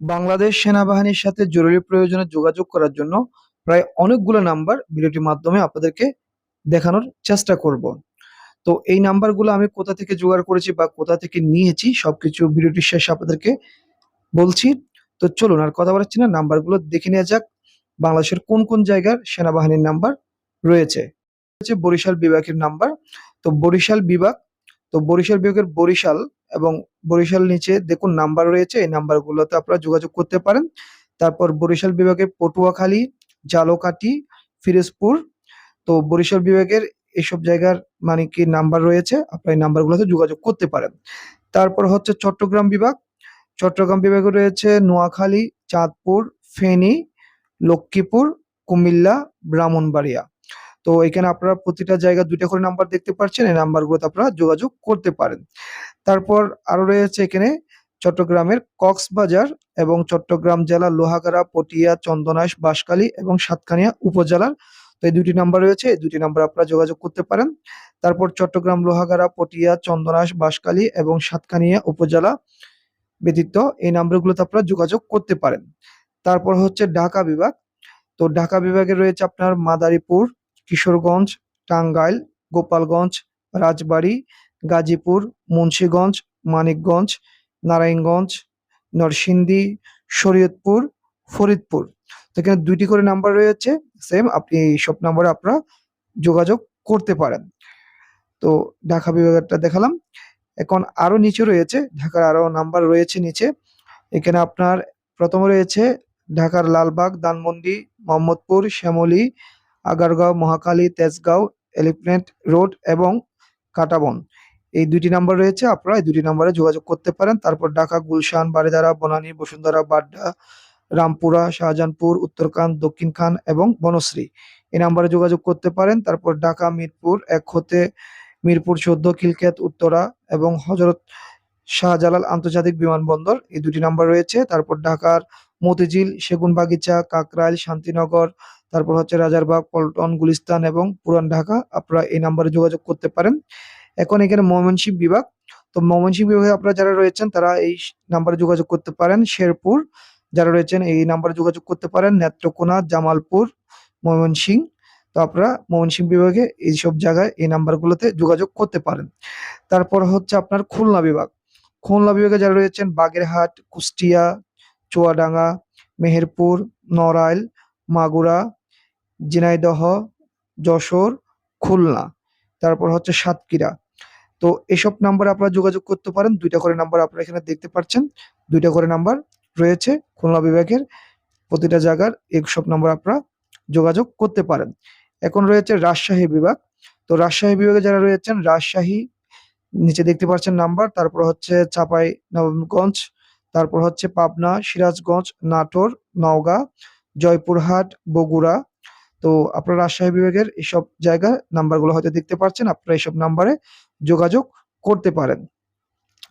বাংলাদেশ সেনাবাহিনীর সাথে জরুরি প্রয়োজনে যোগাযোগ করার জন্য প্রায় অনেকগুলো নাম্বার ভিডিওটির মাধ্যমে আপনাদেরকে দেখানোর চেষ্টা করব। তো এই নাম্বারগুলো আমি কোথা থেকে জোগাড় করেছি বা কোথা থেকে নিয়েছি সবকিছু ভিডিওটির শেষে আপনাদেরকে বলছি। তো চলুন আর কথা বলাচ্ছি না, নাম্বারগুলো দেখে নেওয়া যাক। বাংলাদেশের কোন কোন জায়গার সেনাবাহিনীর নাম্বার রয়েছে? বরিশাল বিভাগের নাম্বার। তো বরিশাল বিভাগ, তো বরিশাল বিভাগের বরিশাল এবং বরিশাল নিচে দেখুন নাম্বার রয়েছে, এই নাম্বারগুলোতে আপনারা যোগাযোগ করতে পারেন। তারপর বরিশাল বিভাগের পটুয়াখালী, জালকাঠি, ফিরোজপুর। তো বরিশাল বিভাগের এইসব জায়গার মানে কি নাম্বার রয়েছে, আপনার এই নাম্বারগুলোতে যোগাযোগ করতে পারেন। তারপর হচ্ছে চট্টগ্রাম বিভাগ। চট্টগ্রাম বিভাগে রয়েছে নোয়াখালী, চাঁদপুর, ফেনী, লক্ষ্মীপুর, কুমিল্লা, ব্রাহ্মণবাড়িয়া। তো এখানে আপনারা প্রতিটা জায়গা দুইটা করে নাম্বার দেখতে পাচ্ছেন এই নাম্বারগুলোতে আপনারা যোগাযোগ করতে পারেন। তারপর আরও রয়েছে এখানে চট্টগ্রামের কক্সবাজার এবং চট্টগ্রাম জেলা লোহাগাড়া, পটিয়া, চন্দনাশ, বাঁশখালী এবং সাতকানিয়া উপজেলার তো এই দুটি নাম্বার রয়েছে, এই দুটি নাম্বার আপনারা যোগাযোগ করতে পারেন। তারপর চট্টগ্রাম লোহাগাড়া, পটিয়া, চন্দনাশ, বাঁশখালী এবং সাতকানিয়া উপজেলা ব্যতীত এই নাম্বারগুলোতে আপনারা যোগাযোগ করতে পারেন। তারপর হচ্ছে ঢাকা বিভাগ। তো ঢাকা বিভাগে রয়েছে আপনার মাদারীপুর কিশোরগঞ্জ, টাঙ্গাইল, গোপালগঞ্জ, রাজবাড়ী, গাজীপুর, মুন্সীগঞ্জ, মানিকগঞ্জ, নারায়ণগঞ্জ, নরসিংদী, শরীয়তপুর, ফরিদপুর। তো এখানে দুইটি করে নাম্বার রয়েছে। সেম আপনি সব নাম্বারে আপনারা যোগাযোগ করতে পারেন। তো ঢাকা বিভাগেরটা দেখালাম। এখন আরও নিচে রয়েছে, ঢাকার আরও নাম্বার রয়েছে নিচে। এখানে আপনার প্রথমে রয়েছে ঢাকার লালবাগ, ধানমন্ডি, মোহাম্মদপুর, শ্যামলী আগারগাঁও মহাখালী তেজগাঁও, এলিফ্যান্ট রোড এবং কাটাবন। এই দুইটি নাম্বার রয়েছে, আপনারা এই দুটি নাম্বারে যোগাযোগ করতে পারেন। তারপর ঢাকা, গুলশান, বারিধারা, বনানী, বসুন্ধরা, বাড্ডা, রামপুরা, শাহজাহানপুর, উত্তরকান, দক্ষিণখান এবং বনশ্রী। এই নাম্বারে যোগাযোগ করতে পারেন। তারপর ঢাকা, মিরপুর, এক হতে মিরপুর, চোদ্দ, খিলক্ষেত, উত্তরা এবং হজরত শাহজালাল আন্তর্জাতিক বিমানবন্দর। এই দুটি নাম্বার রয়েছে। তারপর ঢাকার মতিঝিল, সেগুনবাগিচা, কাকরাইল, শান্তিনগর তারপর হচ্ছে রাজারবাগ পল্টন, গুলিস্তান এবং পুরান ঢাকা। আপনারা এই নাম্বারে যোগাযোগ করতে পারেন। এখন এখানে ময়মনসিংহ বিভাগ। তো ময়মনসিংহ বিভাগে আপনারা যারা রয়েছেন, তারা এই নাম্বারে যোগাযোগ করতে পারেন। শেরপুর যারা রয়েছেন, এই নাম্বারে যোগাযোগ করতে পারেন। নেত্রকোনা, জামালপুর, ময়মনসিংহ। তো আপনারা ময়মনসিংহ বিভাগে এইসব জায়গায় এই নাম্বারগুলোতে যোগাযোগ করতে পারেন। তারপর হচ্ছে আপনার খুলনা বিভাগ। খুলনা বিভাগে যারা রয়েছেন, বাগেরহাট, কুষ্টিয়া, চুয়াডাঙ্গা, মেহেরপুর, নড়াইল, মাগুরা ঝিনাইদহ যশোর, খুলনা। তারপর হচ্ছে সাতক্ষীরা। তো এসব নাম্বারে আপনারা যোগাযোগ করতে পারেন। দুইটা করে নাম্বার আপনারা এখানে দেখতে পাচ্ছেন। দুইটা করে নাম্বার রয়েছে খুলনা বিভাগের। প্রতিটা জায়গার এইসব নাম্বার আপনারা যোগাযোগ করতে পারেন। এখন রয়েছে রাজশাহী বিভাগ। তো রাজশাহী বিভাগে যারা রয়েছেন, রাজশাহী নিচে দেখতে পাচ্ছেন নাম্বার তারপর হচ্ছে চাপাই নবাবগঞ্জ তারপর হচ্ছে পাবনা, সিরাজগঞ্জ, নাটোর, নওগাঁ, জয়পুরহাট, বগুড়া তো আপনারা রাজশাহী বিভাগের এইসব জায়গা নাম্বারগুলো হয়তো দেখতে পাচ্ছেন আপনারা এইসব নাম্বারে যোগাযোগ করতে পারেন।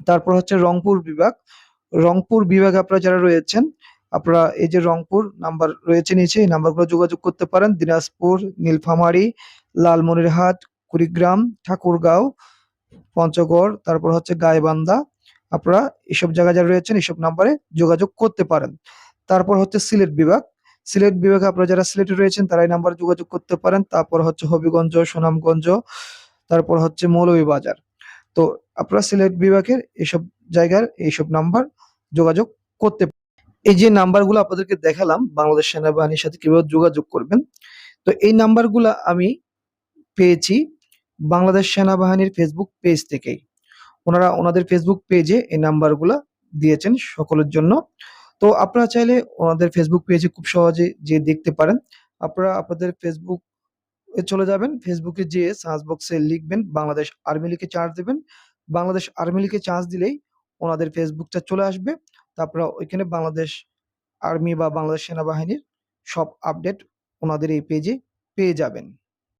তারপর হচ্ছে রংপুর বিভাগ। রংপুর বিভাগে আপনারা যারা রয়েছেন, আপনারা এই যে রংপুর নাম্বার রয়েছে নিচে, এই নাম্বারগুলো যোগাযোগ করতে পারেন। দিনাজপুর, নীলফামারী, লালমনিরহাট, কুড়িগ্রাম, ঠাকুরগাঁও, পঞ্চগড়, তারপর হচ্ছে গাইবান্ধা। আপনারা এসব জায়গায় যারা রয়েছেন, এসব নাম্বারে যোগাযোগ করতে পারেন। তারপর হচ্ছে সিলেট বিভাগ। সিলেট বিভাগে আপনারা যারা সিলেটে রয়েছেন, তারা এই নাম্বারে যোগাযোগ করতে পারেন। তারপর হচ্ছে হবিগঞ্জ, সুনামগঞ্জ, তারপর হচ্ছে মৌলভীবাজার। তো আপনারা সিলেট বিভাগের এইসব জায়গার এইসব নাম্বার যোগাযোগ করতে এই যে নাম্বারগুলো আপনাদেরকে দেখালাম, বাংলাদেশ সেনাবাহিনীর সাথে কীভাবে যোগাযোগ করবেন, তো এই নাম্বারগুলো আমি পেয়েছি বাংলাদেশ সেনাবাহিনীর ফেসবুক পেজ থেকেই। ওনারা ওনাদের ফেসবুক পেজে এই নাম্বারগুলো দিয়েছেন সকলের জন্য। তো আপনারা চাইলে ওনাদের ফেসবুক পেজে খুব সহজে যে দেখতে পারেন। আপনারা আপনাদের ফেসবুক চলে যাবেন। ফেসবুকে যেয়ে সার্চ বক্সে লিখবেন, বাংলাদেশ আর্মি লিখে চার্জ দেবেন। বাংলাদেশ আর্মি লিখে চার্জ দিলেই ওনাদের ফেসবুকটা চলে আসবে। তারপরে ওইখানে বাংলাদেশ আর্মি বা বাংলাদেশ সেনাবাহিনীর সব আপডেট ওনাদের এই পেজে পেয়ে যাবেন।